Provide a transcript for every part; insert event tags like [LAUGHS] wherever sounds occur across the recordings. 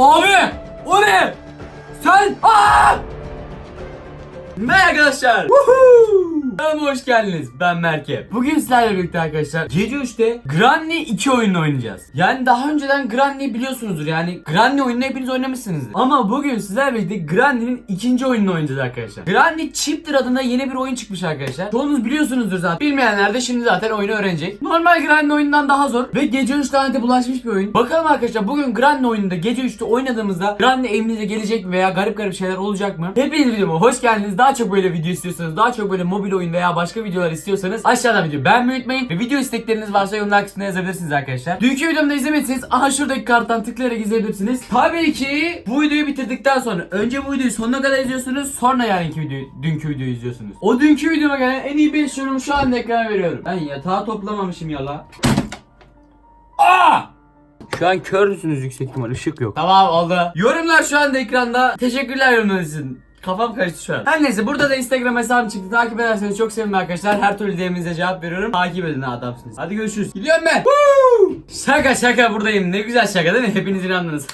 Abi! O ne? Sen! Aa! Merhaba arkadaşlar. Woohoo! Kanalıma hoş geldiniz. Ben Merke. Bugün sizlerle birlikte arkadaşlar gece 3'te Granny 2 oyununu oynayacağız. Yani daha önceden Granny'yi biliyorsunuzdur. Yani Granny oyununu hepiniz oynamışsınızdır. Ama bugün sizlerle birlikte Granny'nin ikinci oyununu oynayacağız arkadaşlar. Granny Chipter adında yeni bir oyun çıkmış arkadaşlar. Çoğunuz biliyorsunuzdur zaten. Bilmeyenler de şimdi zaten oyunu öğrenecek. Normal Granny oyundan daha zor ve gece 3 lanete bulaşmış bir oyun. Bakalım arkadaşlar bugün Granny oyununda gece 3'te oynadığımızda Granny evimize gelecek mi veya garip garip şeyler olacak mı? Hepiniz videoma hoş geldiniz. Daha çok böyle video istiyorsanız, daha çok böyle mobil oyun veya başka videolar istiyorsanız aşağıdan video beğenmeyi unutmayın ve video istekleriniz varsa yorumlar kısmına yazabilirsiniz arkadaşlar. Dünkü videomda izlemediyseniz aha şuradaki karttan tıklayarak izleyebilirsiniz. Tabii ki bu videoyu bitirdikten sonra önce bu videoyu sonuna kadar izliyorsunuz sonra yarınki videoyu, dünkü videoyu izliyorsunuz. O dünkü videoma gelen en iyi 5 yorumu şu anda ekrana veriyorum. Ben yatağı toplamamışım ya la. Aa! Şu an kör müsünüz yüksek ihtimal ışık yok. Tamam oldu. Yorumlar şu anda ekranda. Teşekkürler yorumlarınız için. Kafam karıştı şu an. Her neyse burada da Instagram hesabım çıktı. Takip ederseniz çok sevinirim arkadaşlar. Her türlü DM'inize cevap veriyorum. Takip edin adamsınız. Hadi görüşürüz. Gidiyorum ben. Woo! Şaka şaka buradayım. Ne güzel şaka değil mi? Hepiniz inandınız.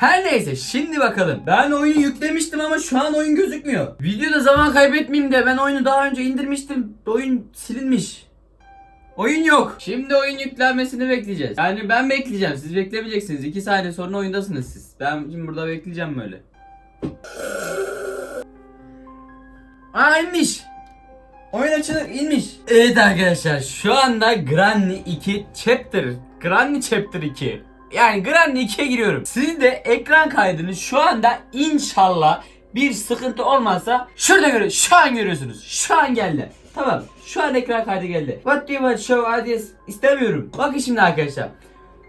Her neyse şimdi bakalım. Ben oyunu yüklemiştim ama şu an oyun gözükmüyor. Videoda zaman kaybetmeyeyim de ben oyunu daha önce indirmiştim. Oyun silinmiş. Oyun yok. Şimdi oyun yüklenmesini bekleyeceğiz. Yani ben bekleyeceğim. Siz beklemeyeceksiniz. 2 saniye sonra oyundasınız siz. Ben şimdi burada bekleyeceğim böyle. Aa inmiş. Oyun açılır inmiş. Evet arkadaşlar şu anda Granny 2 Chapter. Granny Chapter 2. Yani Granny 2'ye giriyorum. Siz de ekran kaydını şu anda inşallah bir sıkıntı olmazsa şurada görüyorsunuz. Şu an görüyorsunuz. Şu an geldi. Tamam. Şu an ekran kaydı geldi. What do you want show ideas? İstemiyorum. Bakın şimdi arkadaşlar.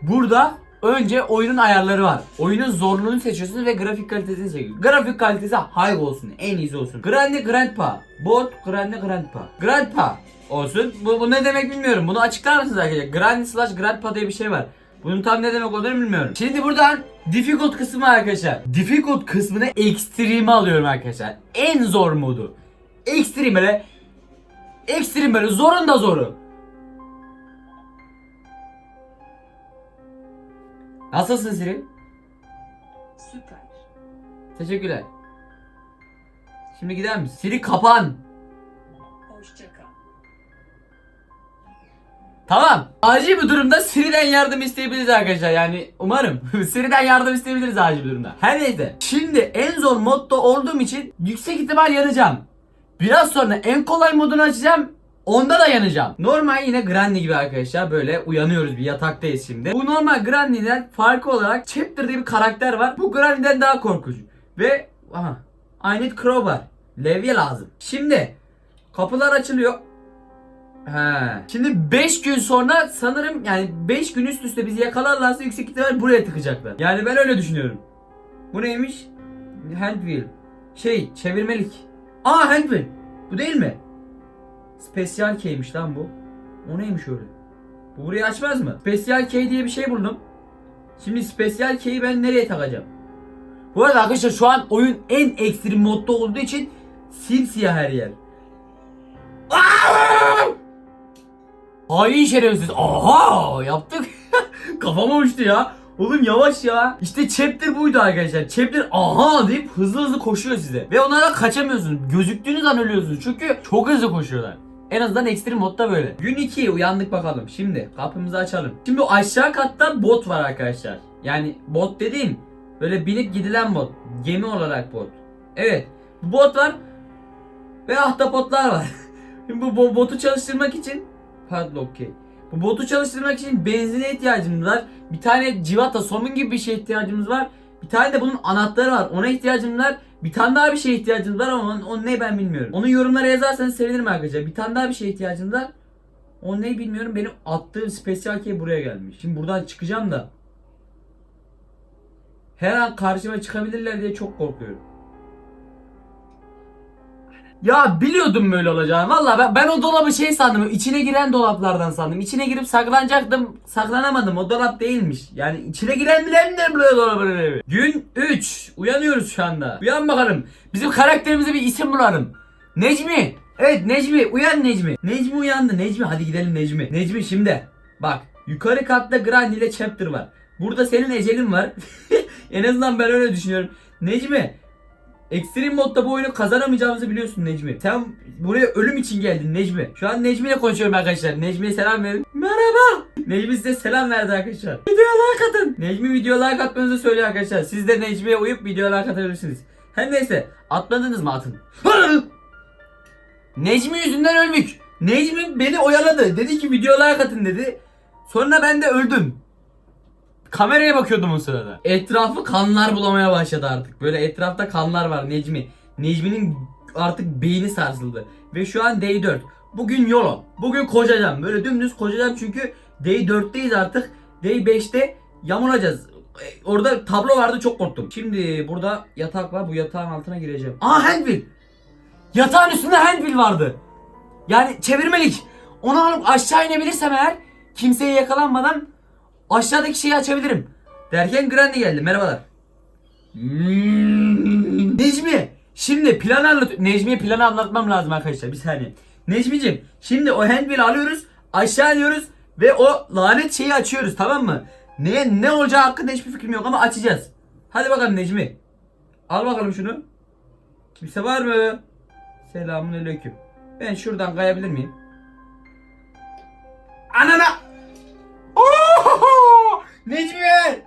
Burada önce oyunun ayarları var. Oyunun zorluğunu seçiyorsunuz ve grafik kalitesini seçiyorsunuz. Grafik kalitesi high olsun. En iyisi olsun. Grande Grandpa. Bot Grande Grandpa. Grandpa olsun. Bu, bu ne demek bilmiyorum. Bunu açıklar mısınız arkadaşlar? Grande slash Grandpa diye bir şey var. Bunun tam ne demek olduğunu bilmiyorum. Şimdi buradan difficult kısmı arkadaşlar. Difficult kısmını extreme alıyorum arkadaşlar. En zor modu. Extreme böyle Ekstrem böyle zorun da zoru. Nasılsın Siri? Süper. Teşekkürler. Şimdi gider misin? Siri kapan. Hoşça kal. Tamam. Acil bir durumda Siri'den yardım isteyebiliriz arkadaşlar. Yani umarım [LAUGHS] Siri'den yardım isteyebiliriz acil bir durumda. Her neyse. Şimdi en zor modda olduğum için yüksek ihtimal yanacağım. Biraz sonra en kolay modunu açacağım. Onda da yanacağım. Normal yine Granny gibi arkadaşlar böyle uyanıyoruz bir yataktayız şimdi. Bu normal Granny'den farkı olarak Chapter diye bir karakter var. Bu Granny'den daha korkunç. Ve aha I need crowbar. Levye lazım. Şimdi kapılar açılıyor. He. Şimdi 5 gün sonra sanırım yani 5 gün üst üste bizi yakalarlarsa yüksek ihtimal buraya tıkacaklar. Yani ben öyle düşünüyorum. Bu neymiş? Handwheel. Şey çevirmelik. Aa handwheel. Bu değil mi? Special key'miş lan bu. O neymiş öyle? Bu burayı açmaz mı? Special key diye bir şey buldum. Şimdi special key'i ben nereye takacağım? Bu arada arkadaşlar şu an oyun en ekstrem modda olduğu için simsiyah her yer. Hain şerefsiz. Aha yaptık. [LAUGHS] Kafama uçtu ya. Oğlum yavaş ya. İşte chapter buydu arkadaşlar. Chapter aha deyip hızlı hızlı koşuyor size. Ve onlardan kaçamıyorsunuz. Gözüktüğünüz an ölüyorsunuz. Çünkü çok hızlı koşuyorlar. En azından ekstrem modda böyle. Gün 2 uyandık bakalım. Şimdi kapımızı açalım. Şimdi aşağı katta bot var arkadaşlar. Yani bot dediğim böyle binip gidilen bot. Gemi olarak bot. Evet. Bu bot var. Ve ahtapotlar var. Şimdi [LAUGHS] bu bo- botu çalıştırmak için padlock key. Bu botu çalıştırmak için benzine ihtiyacımız var. Bir tane civata, somun gibi bir şeye ihtiyacımız var. Bir tane de bunun anahtarı var. Ona ihtiyacımız var. Bir tane daha bir şeye ihtiyacımız var ama onun ne ben bilmiyorum. Onu yorumlara yazarsanız sevinirim arkadaşlar. Bir tane daha bir şeye ihtiyacımız var. O ne bilmiyorum. Benim attığım special key buraya gelmiş. Şimdi buradan çıkacağım da. Her an karşıma çıkabilirler diye çok korkuyorum. Ya biliyordum böyle olacağını. Valla ben, ben o dolabı şey sandım. içine giren dolaplardan sandım. İçine girip saklanacaktım. Saklanamadım. O dolap değilmiş. Yani içine giren bilen de böyle dolabı. Gün 3. Uyanıyoruz şu anda. Uyan bakalım. Bizim karakterimize bir isim bulalım. Necmi. Evet Necmi. Uyan Necmi. Necmi uyandı. Necmi hadi gidelim Necmi. Necmi şimdi. Bak Yukarı katta Granny ile Chapter var. Burada senin ecelin var. [LAUGHS] en azından ben öyle düşünüyorum. Necmi Extreme modda bu oyunu kazanamayacağımızı biliyorsun Necmi. Sen buraya ölüm için geldin Necmi. Şu an Necmi ile konuşuyorum arkadaşlar. Necmi'ye selam verin. Merhaba. Necmi size selam verdi arkadaşlar. Videoya like atın. Necmi videoya like atmanızı söylüyor arkadaşlar. Siz de Necmi'ye uyup videoya like atabilirsiniz. Her neyse atmadınız mı atın. Necmi yüzünden ölmük. Necmi beni oyaladı. Dedi ki videoya like atın dedi. Sonra ben de öldüm. Kameraya bakıyordum o sırada. Etrafı kanlar bulamaya başladı artık. Böyle etrafta kanlar var Necmi. Necmi'nin artık beyni sarsıldı. Ve şu an day 4. Bugün yolo. Bugün koşacağım. Böyle dümdüz koşacağım çünkü day 4'teyiz artık. Day 5'te yamulacağız. E, Orada tablo vardı çok korktum. Şimdi burada yatak var. Bu yatağın altına gireceğim. Aa handbill. Yatağın üstünde handbill vardı. Yani çevirmelik. Onu alıp aşağı inebilirsem eğer kimseye yakalanmadan aşağıdaki şeyi açabilirim. Derken Granny geldi. Merhabalar. Hmm. Necmi. Şimdi planı anlat. Necmi'ye planı anlatmam lazım arkadaşlar. Bir saniye. Necmi'cim şimdi o handbill'i alıyoruz. Aşağı iniyoruz. Ve o lanet şeyi açıyoruz tamam mı? Ne, ne olacağı hakkında hiçbir fikrim yok ama açacağız. Hadi bakalım Necmi. Al bakalım şunu. Kimse var mı? Selamun aleyküm. Ben şuradan kayabilir miyim? Anana! Oho! Necmi!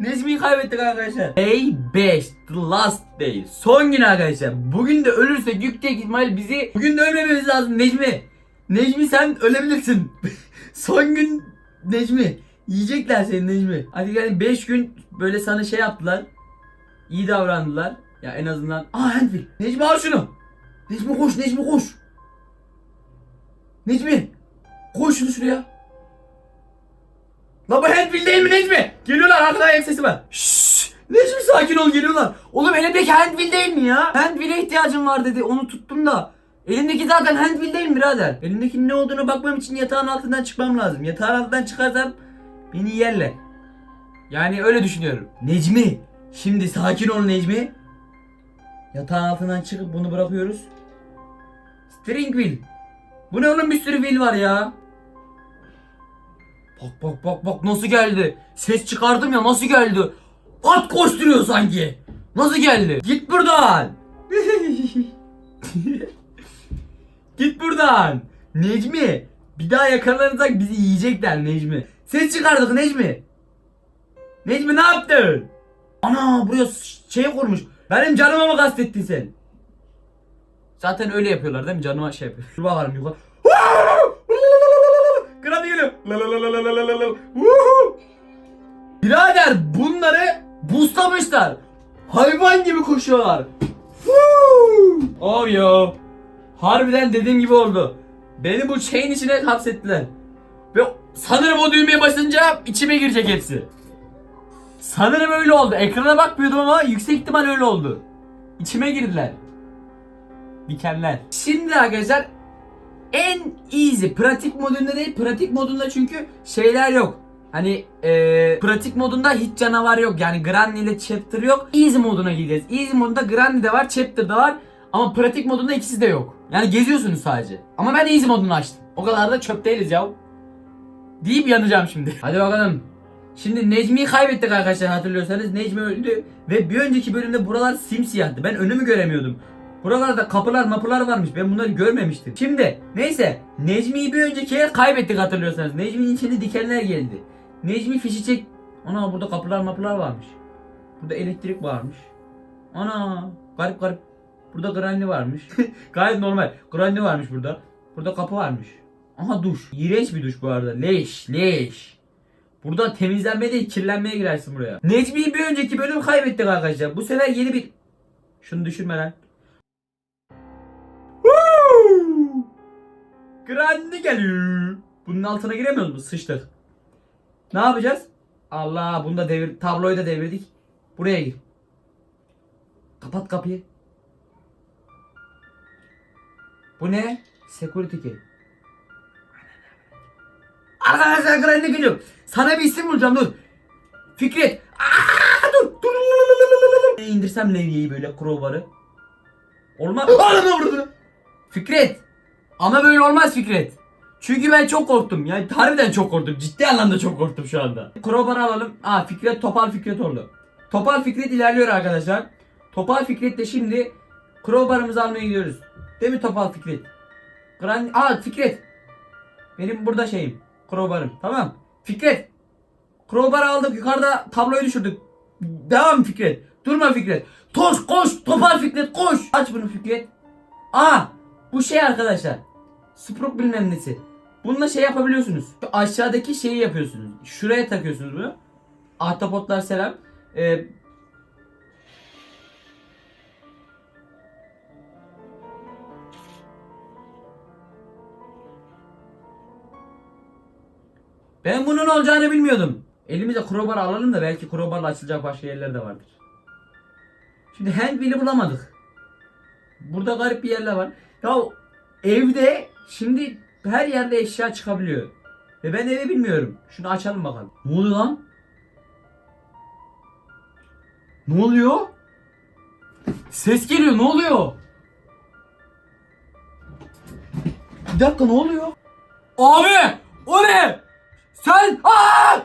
Necmi'yi kaybettik arkadaşlar. Day 5. The last day. Son gün arkadaşlar. Bugün de ölürsek yüksek ihtimal bizi bugün de ölmememiz lazım Necmi. Necmi sen ölebilirsin. [LAUGHS] Son gün Necmi. Yiyecekler seni Necmi. Hadi gelin 5 gün böyle sana şey yaptılar. İyi davrandılar. Ya en azından. Aa Handfil. Necmi al şunu. Necmi koş Necmi koş. Necmi. Koy şunu şuraya. La bu handbill değil mi Necmi? Geliyorlar arkadan ayak sesi var. Şşş. Necmi sakin ol geliyorlar. Oğlum elimdeki handbill değil mi ya? Handbill'e ihtiyacım var dedi. Onu tuttum da. Elimdeki zaten handbill değil mi birader? Elimdekinin ne olduğunu bakmam için yatağın altından çıkmam lazım. Yatağın altından çıkarsam beni yerler. Yani öyle düşünüyorum. Necmi. Şimdi sakin ol Necmi. Yatağın altından çıkıp bunu bırakıyoruz. String. Bu ne oğlum bir sürü wheel var ya. Bak bak bak bak nasıl geldi. Ses çıkardım ya nasıl geldi. At koşturuyor sanki. Nasıl geldi? Git buradan. [LAUGHS] Git buradan. Necmi. Bir daha yakalanırsak bizi yiyecekler Necmi. Ses çıkardık Necmi. Necmi ne yaptın? Ana buraya şey kurmuş. Benim canıma mı kastettin sen? Zaten öyle yapıyorlar değil mi? Canıma şey yapıyor. Dur bakalım yukarı. Geliyor. La la la la la la la la. Woohoo! Birader bunları buslamışlar. Hayvan gibi koşuyorlar. Woo! Oh yo. Harbiden dediğim gibi oldu. Beni bu şeyin içine hapsettiler. Ve sanırım o düğmeye basınca içime girecek hepsi. Sanırım öyle oldu. Ekrana bakmıyordum ama yüksek ihtimal öyle oldu. İçime girdiler. Dikenler. Şimdi arkadaşlar en easy pratik modunda değil pratik modunda çünkü şeyler yok. Hani eee, pratik modunda hiç canavar yok yani Granny ile Chapter yok. Easy moduna gideceğiz. Easy modunda Granny de var Chapter da var ama pratik modunda ikisi de yok. Yani geziyorsunuz sadece. Ama ben easy modunu açtım. O kadar da çöp değiliz ya. Deyip yanacağım şimdi. Hadi bakalım. Şimdi Necmi'yi kaybettik arkadaşlar hatırlıyorsanız. Necmi öldü ve bir önceki bölümde buralar simsiyahtı. Ben önümü göremiyordum. Buralarda kapılar mapılar varmış. Ben bunları görmemiştim. Şimdi neyse Necmi'yi bir önceki yer kaybettik hatırlıyorsanız. Necmi'nin içinde dikenler geldi. Necmi fişi çek... Ana burada kapılar mapılar varmış. Burada elektrik varmış. Ana garip garip. Burada Granny varmış. [LAUGHS] Gayet normal. Granny varmış burada. Burada kapı varmış. Aha duş. İğrenç bir duş bu arada. Leş leş. Burada temizlenmeye değil kirlenmeye girersin buraya. Necmi'yi bir önceki bölüm kaybettik arkadaşlar. Bu sefer yeni bir... Şunu düşürme lan. Granny geliyor. Bunun altına giremiyoruz mu? Sıçtık. Ne yapacağız? Allah bunu da devir tabloyu da devirdik. Buraya gir. Kapat kapıyı. Bu ne? Security key. Arkadaşlar Granny geliyor. Sana bir isim bulacağım dur. Fikret. Aa, dur. Dur. İndirsem levyeyi böyle crowbar'ı. Olmaz. Anam vurdu. Fikret. Ama böyle olmaz Fikret. Çünkü ben çok korktum. Yani harbiden çok korktum. Ciddi anlamda çok korktum şu anda. Crowbar'ı alalım. Aa Fikret Topal Fikret oldu. Topal Fikret ilerliyor arkadaşlar. Topal Fikret de şimdi Crowbar'ımızı almaya gidiyoruz. Değil mi Topal Fikret? Grand... Aa Fikret. Benim burada şeyim. Crowbar'ım. Tamam. Fikret. Crowbar'ı aldık. Yukarıda tabloyu düşürdük. Devam Fikret. Durma Fikret. Koş koş. Topal Fikret koş. Aç bunu Fikret. Aa bu şey arkadaşlar. Spruk bilmem nesi. Bununla şey yapabiliyorsunuz. Şu aşağıdaki şeyi yapıyorsunuz. Şuraya takıyorsunuz bunu. Ahtapotlar selam. Ee, ben bunun olacağını bilmiyordum. Elimize crowbar alalım da belki crowbarla açılacak başka yerler de vardır. Şimdi handwheel'i bulamadık. Burada garip bir yerler var. Ya evde şimdi her yerde eşya çıkabiliyor. Ve ben evi bilmiyorum. Şunu açalım bakalım. Ne oluyor lan? Ne oluyor? Ses geliyor. Ne oluyor? Bir dakika ne oluyor? Abi! O ne? Sen! Aa!